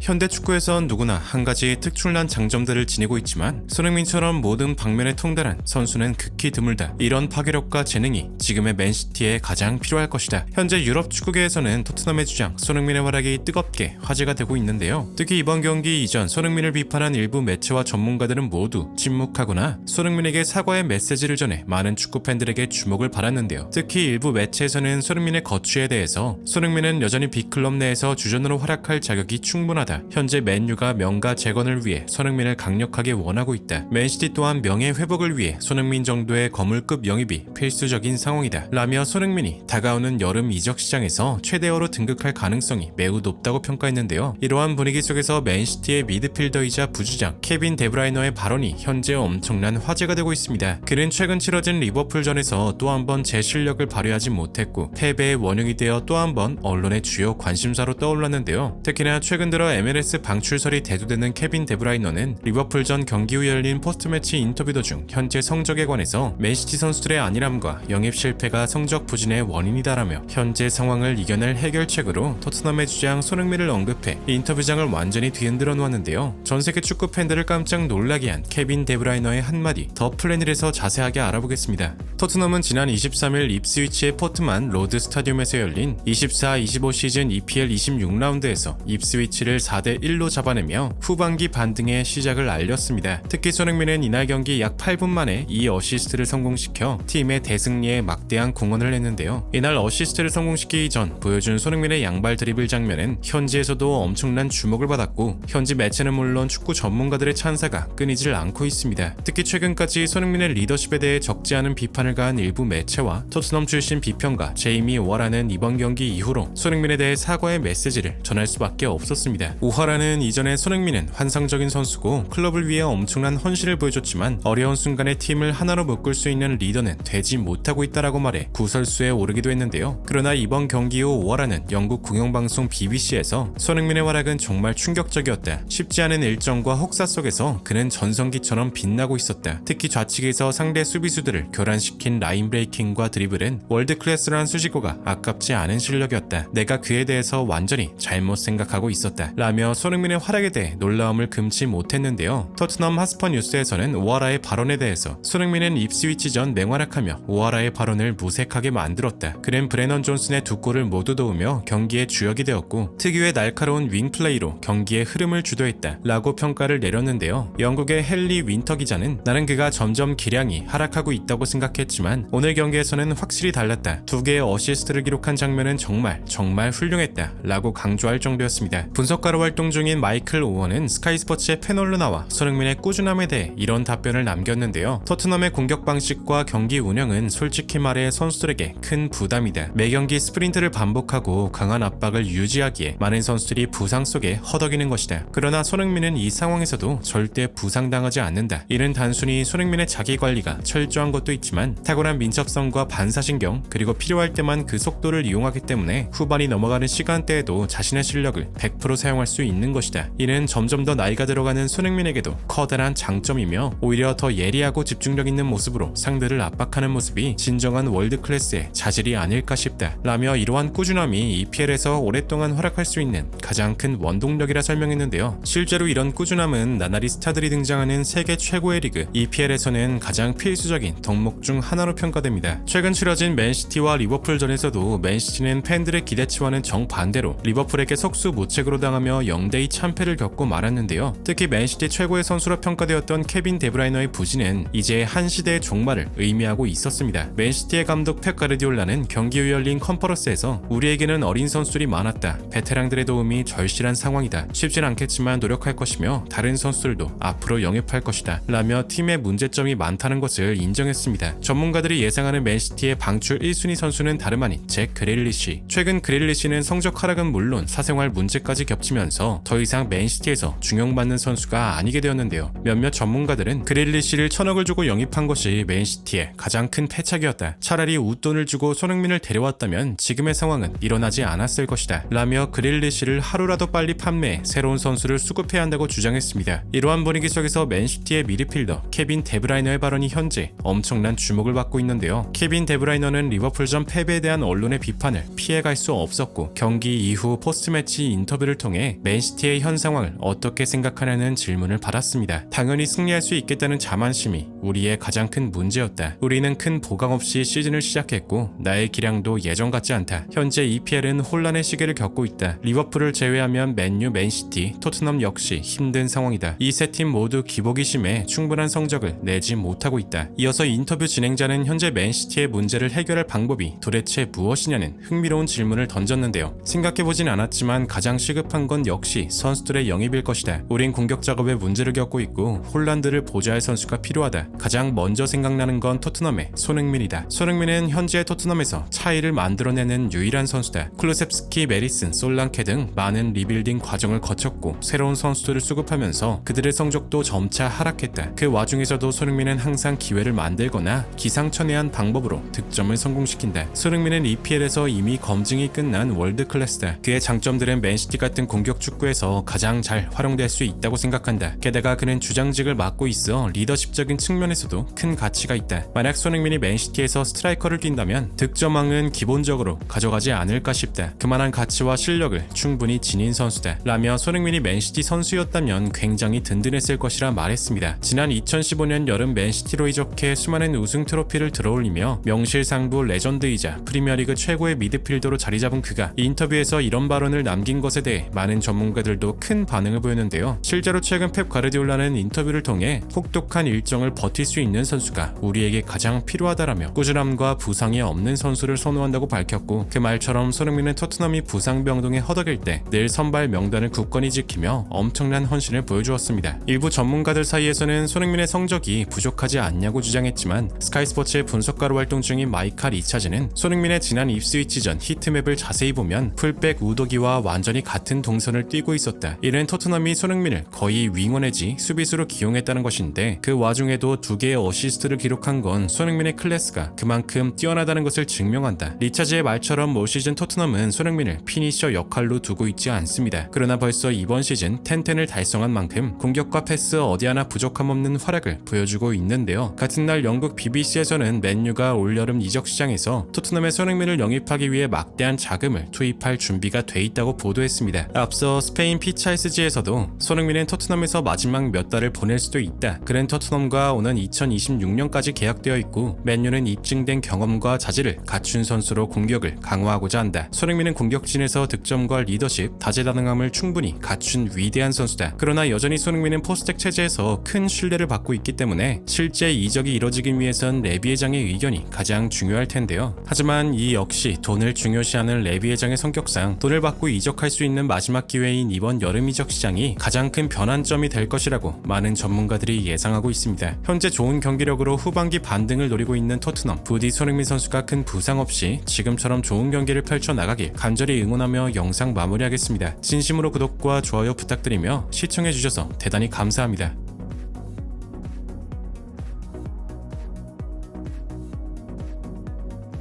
현대 축구에선 누구나 한 가지 특출난 장점들을 지니고 있지만 손흥민처럼 모든 방면에 통달한 선수는 극히 드물다. 이런 파괴력과 재능이 지금의 맨시티에 가장 필요할 것이다. 현재 유럽 축구계에서는 토트넘의 주장 손흥민의 활약이 뜨겁게 화제가 되고 있는데요. 특히 이번 경기 이전 손흥민을 비판한 일부 매체와 전문가들은 모두 침묵하거나 손흥민에게 사과의 메시지를 전해 많은 축구 팬들에게 주목을 받았는데요. 특히 일부 매체에서는 손흥민의 거취에 대해서 손흥민은 여전히 빅클럽 내에서 주전으로 활약할 자격이 충분하다. 현재 맨유가 명가 재건을 위해 손흥민을 강력하게 원하고 있다. 맨시티 또한 명예 회복을 위해 손흥민 정도의 거물급 영입이 필수적인 상황이다. 라며 손흥민이 다가오는 여름 이적 시장에서 최대어로 등극할 가능성이 매우 높다고 평가했는데요. 이러한 분위기 속에서 맨시티의 미드필더이자 부주장 케빈 데브라이너의 발언이 현재 엄청난 화제가 되고 있습니다. 그는 최근 치러진 리버풀전에서 또 한 번 제 실력을 발휘하지 못했고 패배의 원흉이 되어 또 한 번 언론의 주요 관심사로 떠올랐는데요. 특히나 최근 들어 MLS 방출설이 대두되는 케빈 데브라이너는 리버풀전 경기 후 열린 포스트매치 인터뷰 도중 현재 성적에 관해서 맨시티 선수들의 안일함과 영입 실패가 성적 부진의 원인이다라며 현재 상황을 이겨낼 해결책으로 토트넘의 주장 손흥민을 언급해 인터뷰장을 완전히 뒤흔들어 놓았는데요. 전 세계 축구 팬들을 깜짝 놀라게 한 케빈 데브라이너의 한마디 더 플래닛에서 자세하게 알아보겠습니다. 토트넘은 지난 23일 입스위치의 포트만 로드 스타디움에서 열린 24-25 시즌 EPL 26라운드에서 입스위치를 4대 1로 잡아내며 후반기 반등의 시작을 알렸습니다. 특히 손흥민은 이날 경기 약 8분 만에 이 어시스트를 성공시켜 팀의 대승리에 막대한 공헌을 했는데요. 이날 어시스트를 성공시키기 전 보여준 손흥민의 양발 드리블 장면은 현지에서도 엄청난 주목을 받았고 현지 매체는 물론 축구 전문가들의 찬사가 끊이질 않고 있습니다. 특히 최근까지 손흥민의 리더십에 대해 적지 않은 비판을 가한 일부 매체와 토트넘 출신 비평가 제이미 워라는 이번 경기 이후로 손흥민에 대해 사과의 메시지를 전할 수밖에 없었습니다. 우하라는 이전에 손흥민은 환상적인 선수고 클럽을 위해 엄청난 헌신을 보여줬지만 어려운 순간에 팀을 하나로 묶을 수 있는 리더는 되지 못하고 있다라고 말해 구설수에 오르기도 했는데요. 그러나 이번 경기 후 우하라는 영국 공영방송 BBC에서 손흥민의 활약은 정말 충격적이었다. 쉽지 않은 일정과 혹사 속에서 그는 전성기처럼 빛나고 있었다. 특히 좌측에서 상대 수비수들을 교란시킨 라인 브레이킹과 드리블은 월드 클래스란 수식어가 아깝지 않은 실력이었다. 내가 그에 대해서 완전히 잘못 생각하고 있었다. 라며 손흥민의 활약에 대해 놀라움을 금치 못했는데요. 토트넘 하스퍼 뉴스에서는 오하라의 발언에 대해서 손흥민은 입스위치 전 맹활약하며 오하라의 발언을 무색하게 만들었다. 그는 브레넌 존슨의 두 골을 모두 도우며 경기의 주역이 되었고 특유의 날카로운 윙 플레이로 경기의 흐름을 주도했다. 라고 평가를 내렸는데요. 영국의 헨리 윈터 기자는 나는 그가 점점 기량이 하락하고 있다고 생각했지만 오늘 경기에서는 확실히 달랐다. 두 개의 어시스트를 기록한 장면은 정말 정말 훌륭했다. 라고 강조할 정도였습니다. 분석가 로 활동 중인 마이클 오원은 스카이 스포츠의 패널로 나와 손흥민의 꾸준함에 대해 이런 답변을 남겼는데요. 토트넘의 공격 방식과 경기 운영은 솔직히 말해 선수들에게 큰 부담이다. 매 경기 스프린트를 반복하고 강한 압박을 유지하기에 많은 선수들이 부상 속에 허덕이는 것이다. 그러나 손흥민은 이 상황에서도 절대 부상당하지 않는다. 이는 단순히 손흥민의 자기 관리가 철저한 것도 있지만 탁월한 민첩성과 반사신경 그리고 필요할 때만 그 속도를 이용하기 때문에 후반이 넘어가는 시간대에도 자신의 실력을 100% 사용할 수 있는 것이다. 이는 점점 더 나이가 들어가는 손흥민에게도 커다란 장점이며 오히려 더 예리하고 집중력 있는 모습으로 상대를 압박하는 모습이 진정한 월드 클래스의 자질이 아닐까 싶다. 라며 이러한 꾸준함이 EPL에서 오랫동안 활약할 수 있는 가장 큰 원동력이라 설명했는데요. 실제로 이런 꾸준함은 나날이 스타들이 등장하는 세계 최고의 리그 EPL에서는 가장 필수적인 덕목 중 하나로 평가됩니다. 최근 치러진 맨시티와 리버풀전에서도 맨시티는 팬들의 기대치와는 정반대로 리버풀에게 속수 무책으로 당 하며 0대2 참패를 겪고 말았는데요. 특히 맨시티 최고의 선수로 평가되었던 케빈 데브라이너의 부진은 이제 한 시대의 종말을 의미하고 있었습니다. 맨시티의 감독 펩 가르디올라는 경기 후 열린 컨퍼런스에서 우리에게는 어린 선수들이 많았다. 베테랑들의 도움이 절실한 상황이다. 쉽진 않겠지만 노력할 것이며 다른 선수들도 앞으로 영입할 것이다. 라며 팀의 문제점이 많다는 것을 인정했습니다. 전문가들이 예상하는 맨시티의 방출 1순위 선수는 다름 아닌 잭 그릴리시. 최근 그릴리시는 성적 하락은 물론 사생활 문제까지 겹치 면서 더 이상 맨시티에서 중용받는 선수가 아니게 되었는데요. 몇몇 전문가들은 그릴리시를 천억을 주고 영입한 것이 맨시티의 가장 큰 패착이었다. 차라리 웃돈을 주고 손흥민을 데려왔다면 지금의 상황은 일어나지 않았을 것이다. 라며 그릴리시를 하루라도 빨리 판매해 새로운 선수를 수급해야 한다고 주장했습니다. 이러한 분위기 속에서 맨시티의 미드필더 케빈 데브라이너의 발언이 현재 엄청난 주목을 받고 있는데요. 케빈 데브라이너는 리버풀전 패배에 대한 언론의 비판을 피해갈 수 없었고 경기 이후 포스트매치 인터뷰를 통해 맨시티의 현 상황을 어떻게 생각하냐는 질문을 받았습니다. 당연히 승리할 수 있겠다는 자만심이 우리의 가장 큰 문제였다. 우리는 큰 보강 없이 시즌을 시작했고 나의 기량도 예전 같지 않다. 현재 EPL은 혼란의 시기를 겪고 있다. 리버풀을 제외하면 맨유, 맨시티, 토트넘 역시 힘든 상황이다. 이 세 팀 모두 기복이 심해 충분한 성적을 내지 못하고 있다. 이어서 인터뷰 진행자는 현재 맨시티의 문제를 해결할 방법이 도대체 무엇이냐는 흥미로운 질문을 던졌는데요. 생각해보진 않았지만 가장 시급한 건 역시 선수들의 영입일 것이다. 우린 공격 작업에 문제를 겪고 있고 홀란드를 보좌할 선수가 필요하다. 가장 먼저 생각나는 건 토트넘의 손흥민이다. 손흥민은 현재 토트넘에서 차이를 만들어내는 유일한 선수다. 클루셉스키, 메리슨, 솔랑케 등 많은 리빌딩 과정을 거쳤고 새로운 선수들을 수급하면서 그들의 성적도 점차 하락했다. 그 와중에서도 손흥민은 항상 기회를 만들거나 기상천외한 방법으로 득점을 성공시킨다. 손흥민은 EPL에서 이미 검증이 끝난 월드 클래스다. 그의 장점들은 맨시티 같은 공격 축구에서 가장 잘 활용될 수 있다고 생각한다. 게다가 그는 주장직을 맡고 있어 리더십적인 측면에서도 큰 가치가 있다. 만약 손흥민이 맨시티에서 스트라이커를 뛴다면 득점왕은 기본적으로 가져가지 않을까 싶다. 그만한 가치와 실력을 충분히 지닌 선수다. 라며 손흥민이 맨시티 선수였다면 굉장히 든든했을 것이라 말했습니다. 지난 2015년 여름 맨시티로 이적해 수많은 우승 트로피를 들어올리며 명실상부 레전드이자 프리미어리그 최고의 미드필더로 자리 잡은 그가 인터뷰에서 이런 발언을 남긴 것에 대해 많은 전문가들도 큰 반응을 보였는데요. 실제로 최근 펩 가르디올라는 인터뷰를 통해 혹독한 일정을 버틸 수 있는 선수가 우리에게 가장 필요하다라며 꾸준함과 부상이 없는 선수를 선호한다고 밝혔고 그 말처럼 손흥민은 토트넘이 부상 병동에 허덕일 때 늘 선발 명단을 굳건히 지키며 엄청난 헌신을 보여주었습니다. 일부 전문가들 사이에서는 손흥민의 성적이 부족하지 않냐고 주장했지만 스카이스포츠의 분석가로 활동 중인 마이칼 이차즈는 손흥민의 지난 입스위치전 히트맵을 자세히 보면 풀백 우도기와 완전히 같은 동 선을 뛰고 있었다. 이는 토트넘이 손흥민을 거의 윙어 내지 수비수로 기용했다는 것인데 그 와중에도 두 개의 어시스트를 기록한 건 손흥민의 클래스가 그만큼 뛰어나다는 것을 증명한다. 리차즈의 말처럼 올 시즌 토트넘은 손흥민을 피니셔 역할로 두고 있지 않습니다. 그러나 벌써 이번 시즌 텐텐을 달성한 만큼 공격과 패스 어디 하나 부족함 없는 활약을 보여주고 있는데요. 같은 날 영국 BBC에서는 맨유가 올여름 이적 시장에서 토트넘의 손흥민을 영입하기 위해 막대한 자금을 투입할 준비가 돼 있다고 보도했습니다. 앞서 스페인 피차이스지에서도 손흥민은 토트넘에서 마지막 몇 달을 보낼 수도 있다. 그는 토트넘과 오는 2026년까지 계약되어 있고 맨유는 입증된 경험과 자질을 갖춘 선수로 공격을 강화하고자 한다. 손흥민은 공격진에서 득점과 리더십, 다재다능함을 충분히 갖춘 위대한 선수다. 그러나 여전히 손흥민은 포스텍 체제에서 큰 신뢰를 받고 있기 때문에 실제 이적이 이뤄지기 위해선 레비 회장의 의견이 가장 중요할 텐데요. 하지만 이 역시 돈을 중요시하는 레비 회장의 성격상 돈을 받고 이적할 수 있는 마지막 기회인 이번 여름 이적 시장이 가장 큰 변환점이 될 것이라고 많은 전문가들이 예상하고 있습니다. 현재 좋은 경기력으로 후반기 반등을 노리고 있는 토트넘 부디 손흥민 선수가 큰 부상 없이 지금처럼 좋은 경기를 펼쳐 나가길 간절히 응원하며 영상 마무리하겠습니다. 진심으로 구독과 좋아요 부탁드리며 시청해주셔서 대단히 감사합니다.